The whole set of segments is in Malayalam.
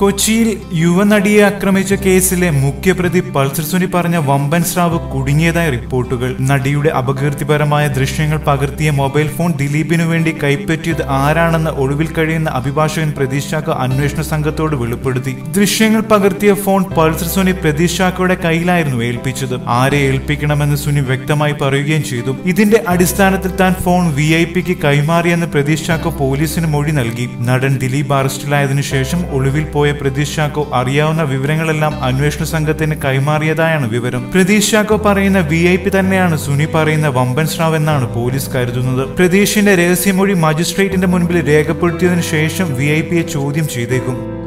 കൊച്ചിയിൽ യുവനടിയെ ആക്രമിച്ച കേസിലെ മുഖ്യപ്രതി പൾസർ സുനി പറഞ്ഞ വമ്പൻ സ്രാവ് കുടുങ്ങിയതായ റിപ്പോർട്ടുകൾ. നടിയുടെ അപകീർത്തിപരമായ ദൃശ്യങ്ങൾ പകർത്തിയ മൊബൈൽ ഫോൺ ദിലീപിനു വേണ്ടി കൈപ്പറ്റിയത് ആരാണെന്ന് ഒളിവിൽ കഴിയുന്ന അഭിഭാഷകൻ പ്രതീഷ് ചാക്കോ അന്വേഷണ സംഘത്തോട് വെളിപ്പെടുത്തി. ദൃശ്യങ്ങൾ പകർത്തിയ ഫോൺ പൾസർ സുനി പ്രതീഷ് ചാക്കോയുടെ കയ്യിലായിരുന്നു ഏൽപ്പിച്ചത്. ആരെ ഏൽപ്പിക്കണമെന്ന് സുനി വ്യക്തമായി പറയുകയും ചെയ്തു. ഇതിന്റെ അടിസ്ഥാനത്തിൽ താൻ ഫോൺ വി ഐ പിക്ക് കൈമാറിയെന്ന് പ്രതീഷ് ചാക്കോ പോലീസിന് മൊഴി നൽകി. നടൻ ദിലീപ് അറസ്റ്റിലായതിനു ശേഷം ഒളിവിൽ പോയ പ്രതീഷ് ചാക്കോ അറിയാവുന്ന വിവരങ്ങളെല്ലാം അന്വേഷണ സംഘത്തിന് കൈമാറിയതായാണ് വിവരം. പ്രതീഷ് ചാക്കോ പറയുന്ന വി ഐ പി തന്നെയാണ് സുനി പറയുന്ന വമ്പൻ സ്രാവ് എന്നാണ് പോലീസ് കരുതുന്നത്. പ്രതീഷിന്റെ രഹസ്യമൊഴി മജിസ്ട്രേറ്റിന്റെ മുൻപിൽ രേഖപ്പെടുത്തിയതിനു ശേഷം വി ഐ പിയെ ചോദ്യം ചെയ്തേക്കും.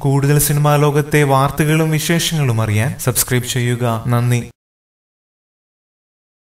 കൂടുതൽ സിനിമാ ലോകത്തെ വാർത്തകളും വിശേഷങ്ങളും അറിയാൻ സബ്സ്ക്രൈബ് ചെയ്യുക. നന്ദി.